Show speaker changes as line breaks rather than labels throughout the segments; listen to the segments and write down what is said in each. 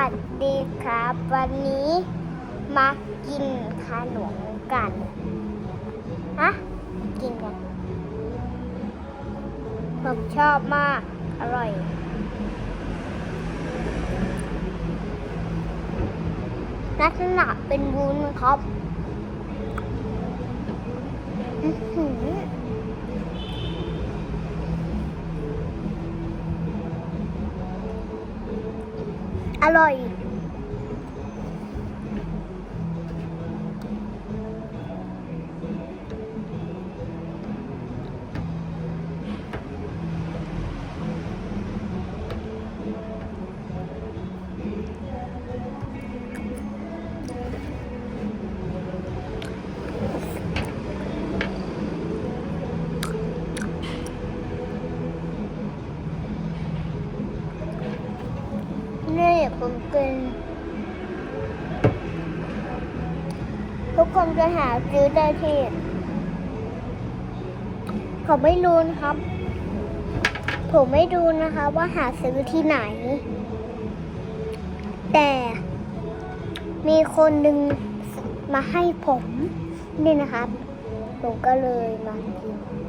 วัสดีครับ วันนี้มากินขนมกันฮะกินกันผมชอบมาก อร่อยลักษณะเป็นวุ้นครับ อือหือ อร่อย ผมกินทุกคนจะหาซื้อได้ที่ผมไม่รู้นะครับ ผมไม่ดูนะคะว่าหาซื้อที่ไหน แต่มีคนหนึ่งมาให้ผมนี่นะครับ ผมก็เลยมากิน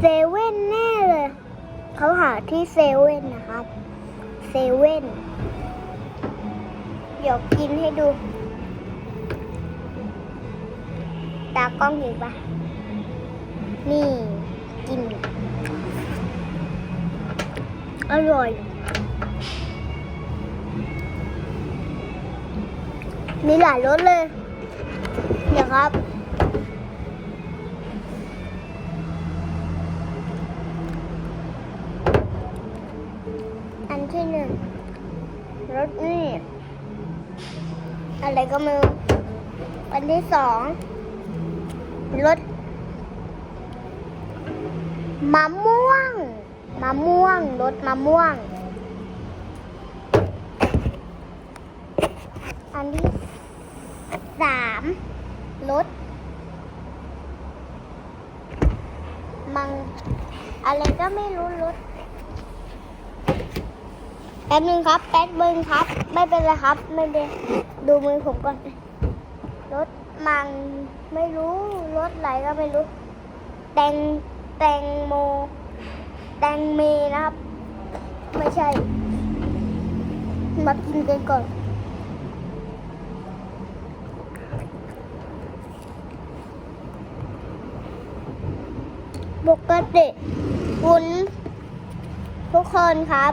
เซเว่นแน่เลย เขาหาที่เซเว่นนะครับ เซเว่น เดี๋ยวกินให้ดู ตากล้องเห็นปะนี่กิน อร่อยมีหลายรสเลย เดี๋ยวครับ ก็ไม่รู้อันที่สองรถมะม่วงมะม่วงรถมะม่วง อันที่สามรถมังอะไรก็ไม่รู้รถ แป๊บนึงครับ แป๊บนึงครับ ไม่เป็นไรครับ ไม่เป็นดูมือผมก่อน รถมังไม่รู้ รถไหนก็ไม่รู้ แตงแตงโม แตงเมนะครับ ไม่ใช่ มากินกันก่อนปกติวุ้นทุกคนครับ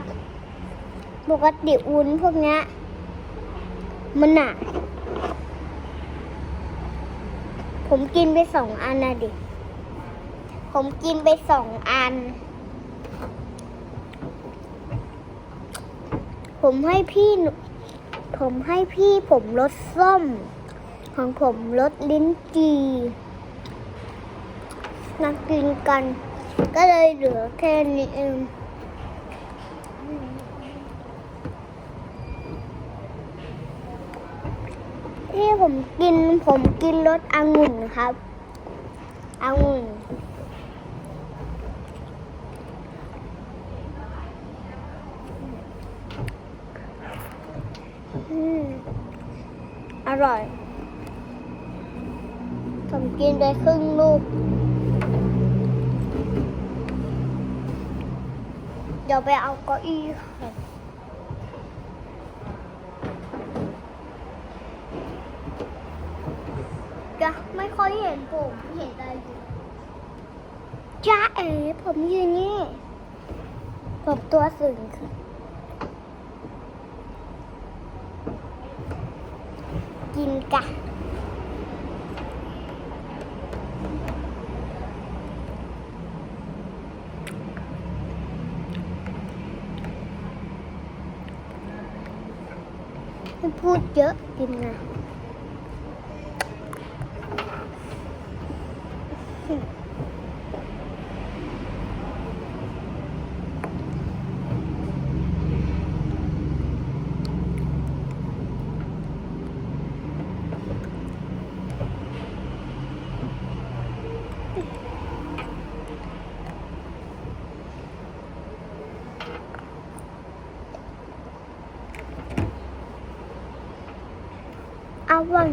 ปกติวุ้นพวกเนี้ยมันหนักผมกินไปสองอันนะดิ ผมกินไปสองอัน ผมให้พี่ ผมให้พี่ผมรสส้ม ของผมรสลิ้นจีนักกินกัน ก็เลยเหลือแค่นี้เอง ที่ผมกินผมกินรสองุ่นครับองุ่นอร่อย ผมกินไปครึ่งลูก เดี๋ยวไปเอาเก้าอี้ค่ะ จะไม่ค่อยเห็นผมเห็นแต่อยู่จ้าเอ๋ผมยืนนี่ ผมตัวสูงค่ะกินกะไม่พูดเยอะกินนะ อาวัน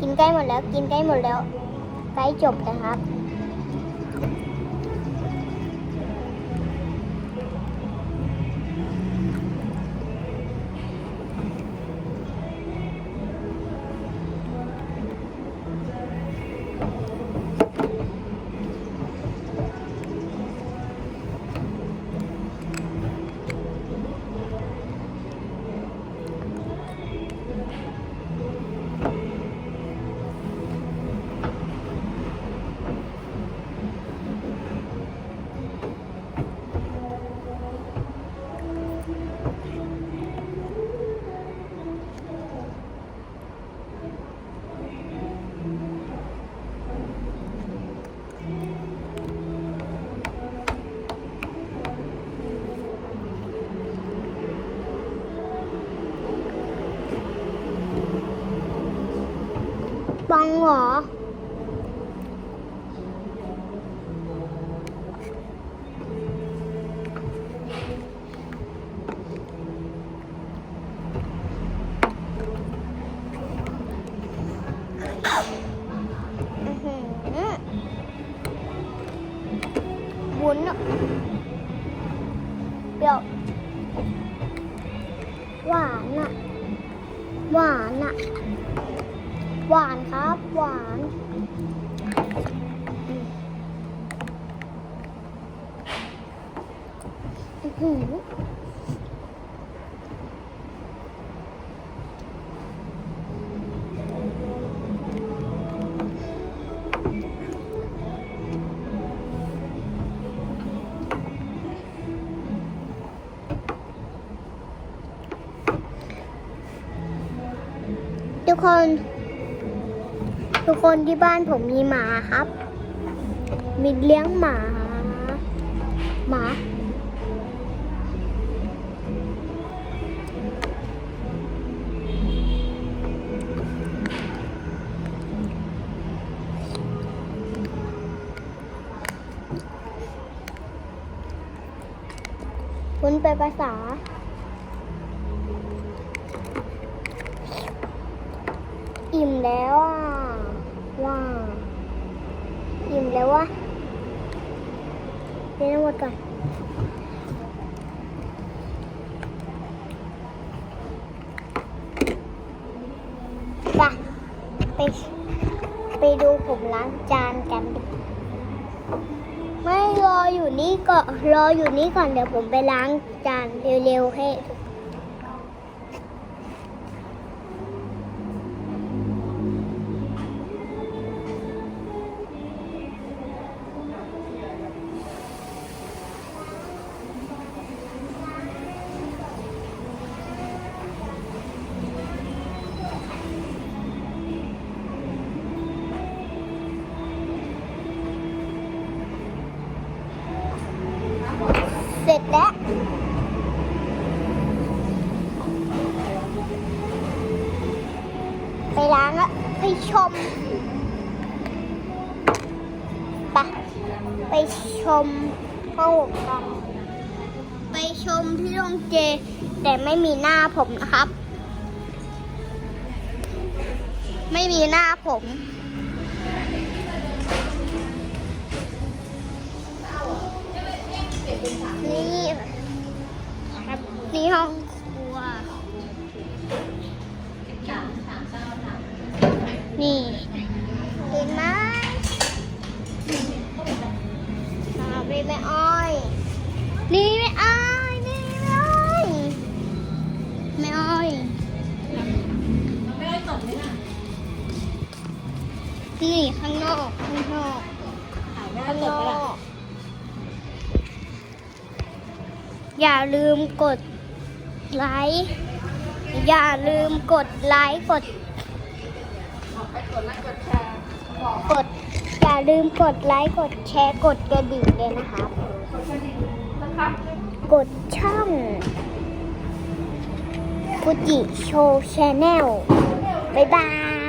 กินใกล้หมดแล้ว กินใกล้หมดแล้ว ใกล้จบแล้วครับ บังเหรออื้อหือวุ้นอะ หือทุกคน ทุกคนที่บ้านผมมีหมาครับ มีเลี้ยงหมา หมา คุณไปภาษา อิ่มแล้วอะว้าอิ่มแล้ววะเรียนทั้งหมดก่อนไปไปไปดูผมล้างจานกัน ไม่ ออยู่นี่ก่อนรออยู่นี่ก่อนเดี๋ยวผมไปล้างจานเร็วๆให้เส ไปล้างแล้วไปชมไปะไปชมห้องผมกันไปชมที่โรงเจ แต่ไม่มีหน้าผมนะครับ ไม่มีหน้าผมนี่ครับนี่ห้อง นี่ข้างนอก ข้างนอก ข้างนอก อย่าลืมกดไลค์ อย่าลืมกดไลค์ กด กด อย่าลืมกดไลค์ กดแชร์ กดกระดิ่งเลยนะครับ
นะครับ
กดช่องฟูจิโชว์ชาแนลบ๊ายบาย